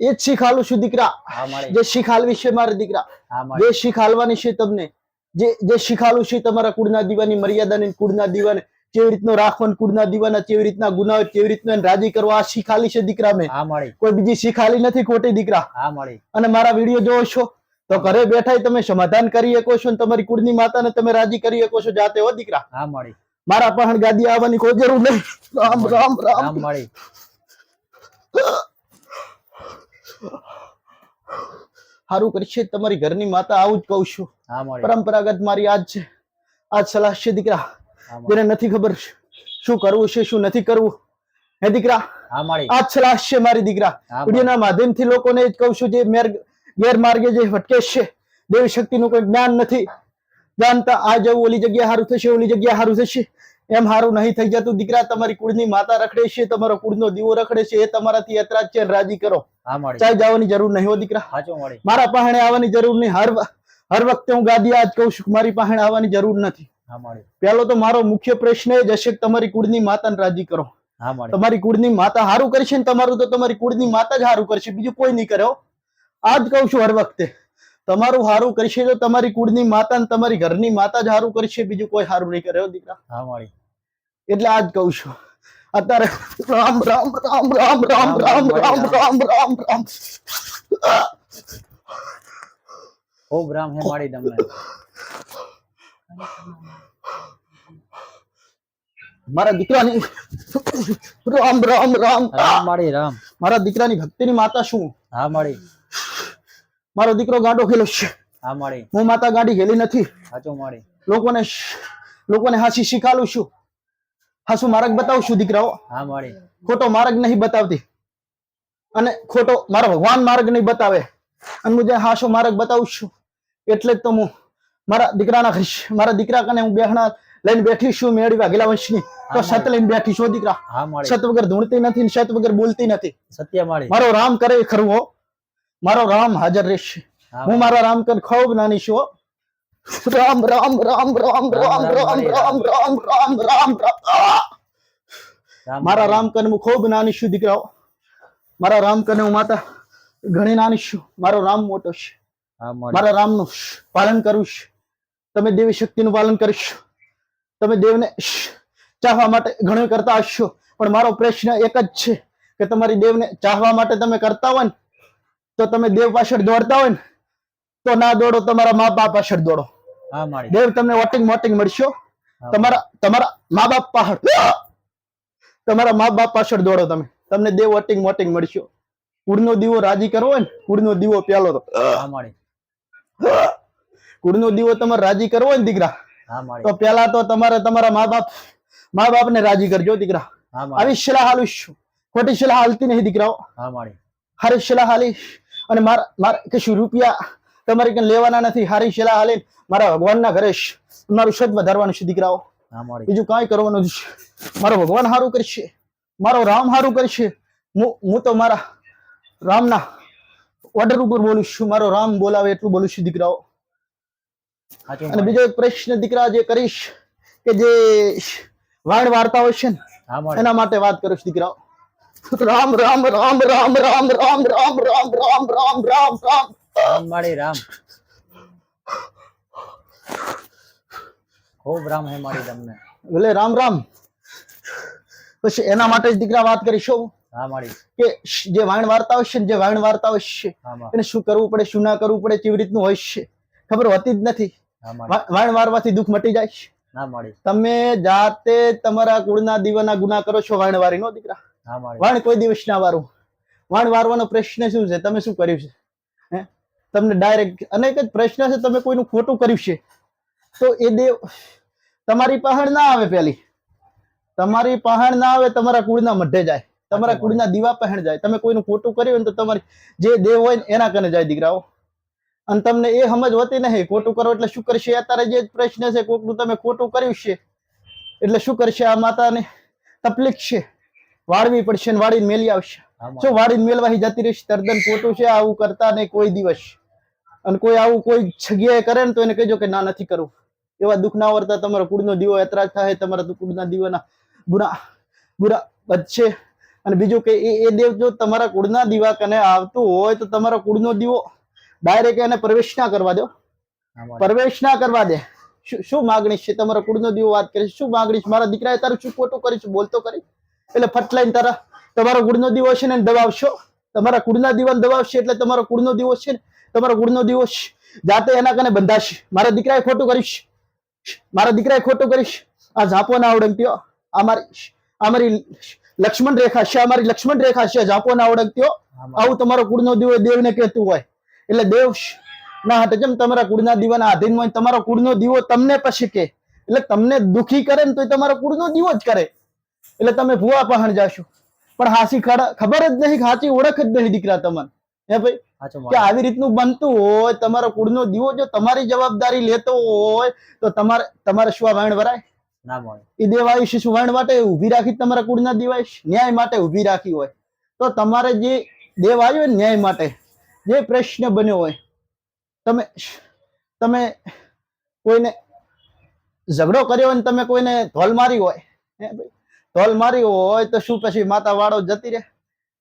એ જ શીખાલું છું દીકરા. જે શીખાલવી છે મારા દીકરા. જે શીખાલવાની છે તમને. જે જે શીખાલું છે તમારા કુળના દીવાની મર્યાદાને કુળના દીવાને કેવી રીતનો રાખવાનું કુળના દીવાના કેવી રીતના ગુનાઓ કેવી રીતના રાજી કરવા આ શીખાલી છે દીકરા મેં. કોઈ બીજી શીખાલી નથી ખોટી દીકરા. અને મારા વીડિયો જોવો છો તો ઘરે બેઠા તમે સમાધાન કરી શકો છો અને તમારી કુળની માતાને તમે રાજી કરી શકો છો જાતે હો દીકરા. હા મળી. મારા પહાણ ગાદી આવવાની કોઈ જરૂર નહીં. રામ રામ રામ. મળી. સારું કરશે તમારી ઘરની માતા આવું જ કહું છું. પરંપરાગત મારી આજ છે આજ સલાહ છે દીકરા. જેને નથી ખબર શું કરવું છે શું નથી કરવું. હે દીકરા? આજ સલાહ છે મારી દીકરા. વિડીયોના માધ્યમથી લોકોને જ કહું છું જે મેર ગેરમાર્ગે જે ભટકે છે દેવી શક્તિનું કોઈ જ્ઞાન નથી. જાણતા આ જવું ઓલી જગ્યા સારું થશે ઓલી જગ્યા સારું થશે. એમ સારું નહીં થઈ જતું. દીકરા તમારી કુળની માતા રખડે છે તમારો કુળનો દીવો રખડે છે એ તમારાથી એતરાજ છે રાજી કરો. ચાલ જવાની જરૂર નહીં હો દીકરા. મારા પહાણે આવવાની જરૂર નહીં. હર હર વખતે હું ગાદી આજ કહું છું મારી પાસે આવવાની જરૂર નથી. પેલો તો મારો મુખ્ય પ્રશ્ન એ જ હશે કે તમારી કુળની માતાને રાજી કરો. તમારી કુળની માતા હારું કરશે ને તમારું તો તમારી કુળની માતા જ હારું કરશે. બીજું કોઈ નહીં કર્યો આજ કહું છું હર વખતે. તમારું હારું કરશે તો તમારી કુળની માતા ને તમારી ઘરની માતા જ હારું કરશે બીજું કોઈ હારું નહીં કરે દીકરા હા મારી એટલે આ જ કહું છું અત્યારે રામ રામ રામ રામ રામ રામ રામ રામ રામ રામ ખૂબ રામ હે મારી તમને મારા દીકરાની રામ રામ રામ રામ મારી રામ મારા દીકરાની ભક્તિની માતા શું હા મળી મારો દીકરો ગાંડો ખેલો છે. હા માળી હું માતા ગાડી ખેલી નથી. સાચો માળી લોકોને લોકોને હાસી શીખાલું છું. હાસુ માર્ગ બતાવું છું દીકરાઓ. હા માળી ખોટો માર્ગ નહીં બતાવતી. અને ખોટો મારો ભગવાન માર્ગ નહીં બતાવે. અને હું જે હાસો માર્ગ બતાવું છું એટલે જ તો હું મારા દીકરાના મારા દીકરા કને હું બેહણા લઈને બેઠી છું મેળવી વાઘેલા વંશની. તો સત લઈને બેઠી છું દીકરા. સત વગર ધૂણતી નથી સત વગર બોલતી નથી. સત્ય મારો રામ કરે એ ખરું હો. મારો રામ હાજર રહેશે હું મારા રામ કન ખૂબ નાની છું રામ રામ રામ રામ રામ રામ રામ રામ રામ રામ રામ મારા રામ કન હું ખૂબ નાની છું દીકરાઓ મારા રામ કને હું માતા ઘણી નાની છું મારો રામ મોટો છે મારા રામ રામનું પાલન કરું છું તમે દેવી શક્તિનું પાલન કરીશ તમે દેવને ચાહવા માટે ઘણું કરતા હશો પણ મારો પ્રશ્ન એક જ છે કે તમારી દેવને ચાહવા માટે તમે કરતા હોય ને તો તમે દેવ પાછળ દોડતા હોય ને તો ના દોડો તમારા મા બાપ પાછળ દોડો. દેવ તમને વોટિંગ મોટિંગ મળશો. તમારા તમારા મા બાપ પાછળ તમારા મા બાપ પાછળ દોડો તમે. તમને દેવ વોટિંગ મોટિંગ મળશો. કુળનો દીવો રાજી કરવો હોય ને કુળનો દીવો પ્યાલો તો. કુળનો દીવો તમારે રાજી કરવો હોય ને દીકરા તો પેલા તો તમારે તમારા મા બાપ મા બાપ ને રાજી કરજો દીકરા. આવી સલાહ હાલું ખોટી સલાહ હાલતી નહીં દીકરાઓ. હારી સલાહ હાલી અને મારા મારા કશું રૂપિયા તમારે કઈ લેવાના નથી? હારી શેલા હાલે મારા ભગવાનના ઘરે મારું સદ વધારવાનું છે દીકરાઓ. બીજું કાંઈ કરવાનું છે. મારો ભગવાન સારું કરશે. મારો રામ સારું કરશે. હું હું તો મારા રામના ઓર્ડર ઉપર બોલું છું. મારો રામ બોલાવે એટલું બોલું છું દીકરાઓ. અને બીજો એક પ્રશ્ન દીકરા જે કરીશ કે જે વાણ વાર્તાઓ છે ને એના માટે વાત કરું છું દીકરાઓ. રામ રામ રામ રામ રામ રામ રામ રામ રામ રામ રામ રામ રામ મળી રામ ખૂબ રામ હે માળી તમને ભલે રામ રામ પછી એના માટે જ દીકરા વાત કરીશું હા માળી કે જે વાણ વાર્તાઓ છે ને જે વાણ વાર્તાઓ છે એને શું કરવું પડે શું ના કરવું પડે કેવી રીતનું હોય છે ખબર હોતી જ નથી વાણ વારવાથી દુઃખ મટી જાય છે તમે જાતે તમારા કુળના દીવાના ગુના કરો છો વાણવારી નો દીકરા વાણ કોઈ દિવસ ના વારું. વાણ વારવાનો પ્રશ્ન શું છે? તમે શું કર્યું છે? હે? તમને ડાયરેક્ટ અનેક જ પ્રશ્ન છે તમે કોઈનું ખોટું કર્યું છે. તો એ દેવ તમારી પહાણ ના આવે પેલી. તમારી પહાણ ના આવે તમારા કુળના મઢે જાય. તમારા કુળના દીવા પહેણ જાય. તમે કોઈનું ખોટું કર્યું હોય તો તમારી જે દેવ હોય ને એના કને જાય દીકરાઓ. અને તમને એ સમજ હોતી નહીં. ખોટું કરો એટલે શું કરશે? અત્યારે જે પ્રશ્ન છે કોકનું તમે ખોટું કર્યું છે. એટલે શું કરશે આ માતાને? તકલીફ છે. વાળવી પડશે ને વાળીને મેલી આવશે. જો વાળીને મેલવાહી જતી રહીશ તદ્દન ખોટું છે આવું કરતા ને કોઈ દિવસ. અને કોઈ આવું કોઈ જગ્યાએ કરે ને તો એને કહેજો કે ના નથી કરવું એવા દુઃખ ના વર્તા તમારો કુળનો દીવો એતરાજ થાય તમારા કુળના દીવાના ગુના ગુના વધશે. અને બીજું કે એ એ દેવ જો તમારા કુળના દીવા કને આવતું હોય તો તમારો કુળનો દીવો ડાયરેક્ટ એને પ્રવેશ ના કરવા દો. પ્રવેશ ના કરવા દે. શું શું માગણી છે તમારો કુળનો દીવો વાત કરીશ? શું માગણી છે મારા દીકરાએ તારું શું ખોટું કરીશ બોલતો કરી એટલે ફટલાઈને તારા. તમારો ગુડનો દીવો છે ને દબાવશો. તમારા કુળના દીવાને દબાવશે એટલે તમારો કુળનો દીવો છે ને તમારો કુળનો દીવો. જાતે એના કને બંધાશે. મારા દીકરાએ ખોટું કરીશ મારા દીકરાએ ખોટું કરીશ આ ઝાપો ના ઓળંગ્યો આ મારી આ મારી લક્ષ્મણ રેખા છે. અમારી લક્ષ્મણ રેખા છે. ઝાપો ના માળી. આવું તમારો કુળનો દીવો દેવને કહેતું હોય. એટલે દેવ ના હટે જેમ તમારા કુળના દીવાના આધીન હોય તમારો કુળનો દીવો તમને પછી કે. એટલે તમને દુખી કરે ને તો તમારો કુળનો દીવો જ કરે. એટલે તમે ભૂવા પહાણ જાશો. પણ હાસી ખબર જ નહીં હાચી ઓળખ જ નહીં દીકરા તમને હે ભાઈ? કે આવી રીતનું બનતું હોય તમારો કુળનો દીવો જો તમારી જવાબદારી લેતો હોય તો તમારે તમારે શું વાણ ભરાય ના માળી. એ સુવર્ણ માટે ઊભી રાખી તમારા કુળના દેવાયુષ? ન્યાય માટે ઊભી રાખી હોય. તો તમારે જે દેવ આવ્યો ન્યાય માટે જે પ્રશ્ન બન્યો હોય તમે તમે કોઈને ઝઘડો કર્યો હોય ને તમે કોઈને ધોલ મારી હોય હે ભાઈ? ધોલ મારી હોય તો શું પછી માતા વાળો જતી રહે?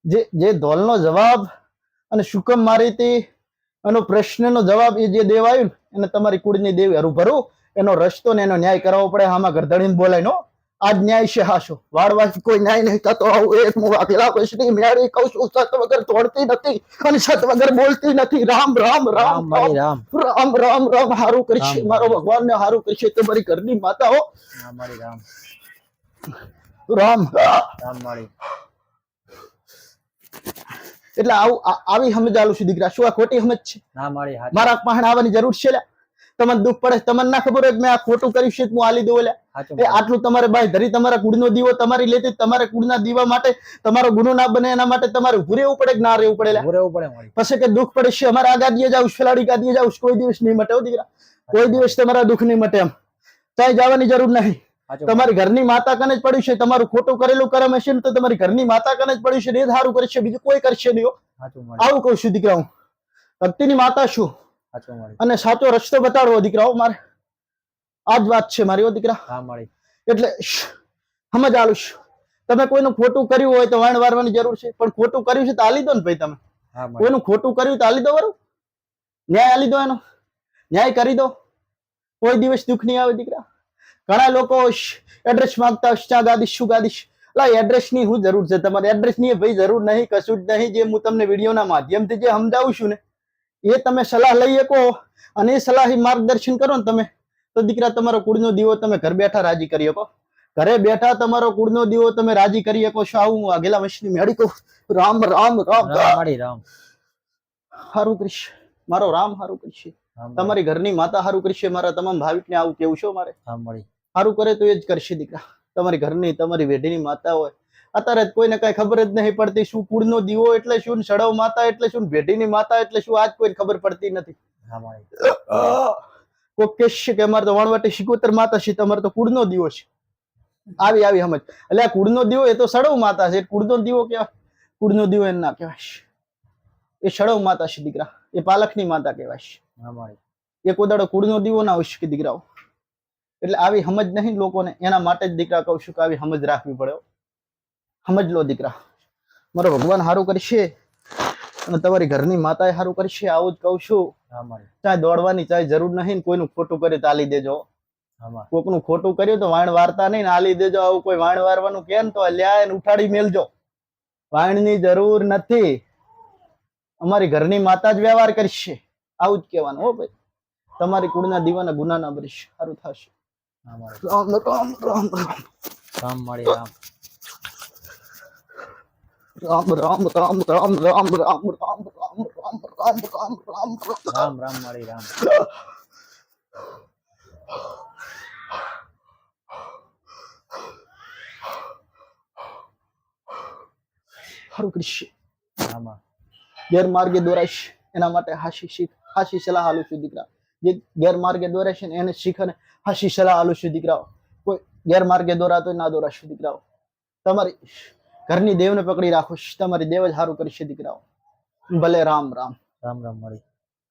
જે જે ધોલનો જવાબ અને શુકમ મારી હતી એનો પ્રશ્નનો જવાબ એ જે દેવ આવ્યું એને તમારી કુળની દેવી હરું ભરું એનો રસ્તો ને એનો ન્યાય કરાવવો પડે આમાં ગરધડીને બોલાય નો. આજ ન્યાય છે હાશો વાળવાથી કોઈ ન્યાય નહીં થતો આવું એક હું વાઘેલા પછી મેળવી કહું છું સત વગર તોડતી નથી અને સત વગર બોલતી નથી. રામ રામ રામ રામ રામ. રામ. રામ રામ હારું કરશે. મારો ભગવાન ને હારું કરશે. તમારી ઘરની માતા હો. રામ. રામ. રામ માળી. એટલે આવું આવી સમજ આલું છું દીકરા. શું આ ખોટી સમજ છે? ના માળી મારા પહાણ આવવાની જરૂર છે તમને દુઃખ પડે તમને ના ખબર હોય મેં આ ખોટું કર્યું છે હું આલી દઉં એટલે એ આટલું તમારે ભાઈ ધરી તમારા કુળનો દીવો તમારી લેતી તમારા કુળના દીવા માટે તમારો ગુનો ના બને એના માટે તમારે ઉભું રહેવું પડે કે ના રહેવું પડે રહેવું પડે પછી કે દુઃખ પડે છે? અમારે આ ગાદીએ જાવ ફેલાડી ગાદીએ જાવ કોઈ દિવસ નહીં મટે દીકરા. કોઈ દિવસ તમારા દુઃખ નહીં મટે એમ. ત્યાં જવાની જરૂર નહીં. તમારી ઘરની માતા કને જ પડ્યું છે તમારું ખોટું કરેલું કર્મ હશે ને તો તમારી ઘરની માતા કને જ પડ્યું છે એ સારું કરશે બીજું કોઈ કરશે નહીં. આવું કહું છું દીકરા હું ભક્તિની માતા છું. અને સાચો રસ્તો બતાડવો દીકરાઓ મારે. આ જ વાત છે મારી દીકરા. હા માળી. એટલે સમજ આલું છું. તમે કોઈનું ખોટું કર્યું હોય તો વાણ વારવાની જરૂર છે પણ ખોટું કર્યું છે તો આલી દો ને ભાઈ તમે. કોઈનું ખોટું કર્યું તો આલી દો બરું ન્યાય આલી દો એનો. ન્યાય કરી દો. કોઈ દિવસ દુઃખ નહીં આવે દીકરા. ઘણા લોકો એડ્રેસ માંગતા શા ગાદીશ શું ગાદીશ? લા એડ્રેસની શું જરૂર છે. તમારે એડ્રેસની ભાઈ જરૂર નહીં કશું જ નહીં જે હું તમને વિડીયોના માધ્યમથી જે સમજાવું છું ને એ તમે સલાહ લઈ શકો અને એ સલાહ માર્ગદર્શન કરો ને તમે. તો દીકરા તમારો કુળનો દીવો તમે ઘર બેઠા રાજી કરી શકો. ઘરે બેઠા તમારો કુળનો દીવો તમે રાજી કરી શકો. છો આવું હું આગેલા વંશની મેળી કહું? રામ રામ રામ. રામ રામ. હારું કૃષ્ણ મારો રામ હારું કૃષ્ણ તમારી ઘરની માતા હારું કૃષ્ણ મારા તમામ ભાવિકને આવું કેવું છો મારે માળી. હારું કરે તો એ જ કરશે દીકરા. તમારી ઘરની તમારી વેઢીની માતા હોય. અત્યારે કોઈને કઈ ખબર જ નહીં પડતી શું કુળનો દીવો એટલે શું સડવ માતા એટલે શું ને માતા એટલે શું આજ કોઈને ખબર પડતી નથી. કોઈ કહેશે કે અમારે તો વણવાટી શિકોતર માતા છે તમારે તો કુળનો દીવો છે. આવી આવી સમજ. એટલે આ કુળનો દીવો એ તો સડવ માતા છે. કુળનો દીવો કહેવાય કુળનો દીવો એમ ના કહેવાય. એ સડવ માતા છે દીકરા. એ પાલકની માતા કહેવાય એ કોદાડો કુળનો દીવો ના હોય કે દીકરાઓ. એટલે આવી સમજ નહીં લોકોને. એના માટે જ દીકરા કહું છું કે આવી સમજ રાખવી પડે સમજ લો દીકરા. મારો ભગવાન સારું કરશે અને તમારી ઘરની માતાએ સારું કરશે આવું જ કહું છું. ચાહે દોડવાની ચાહે જરૂર નહીં કોઈનું ખોટું કરે તો આલી દેજો. કોકનું ખોટું કર્યું તો વાણ વારતા નહીં આલી દેજો. આવું કોઈ વાણ વારવાનું કે ને તો લ્યા ઉઠાડી મેલજો. વાણની જરૂર નથી. અમારી ઘરની માતા જ વ્યવહાર કરશે. આવું જ કહેવાનું હો ભાઈ. તમારી કુળના દીવાના ગુના ના ભરીશ સારું થશે. રામ રામ રામ રામ રામ મળી રામ રામ રામ રામ રામ રામ રામ રામ રામ રામ રામ રામ રામ રામ રામ રામ માળી રામ હરુ કૃષ્ણ ગેરમાર્ગે દોરાઈશ એના માટે હાશી શીખ હાશી સલાહ આલું છું દીકરા જે ગેરમાર્ગે દોરે છે ને એને શીખ અને હાશી સલાહ આલું છું દીકરાઓ. કોઈ ગેરમાર્ગે દોરાતો ના દોરાશું દીકરાઓ. તમારી ઘરની દેવને પકડી રાખો, તમારી દેવ જ સારું કરશે દીકરાઓ. ભલે રામ રામ. રામ રામ મળી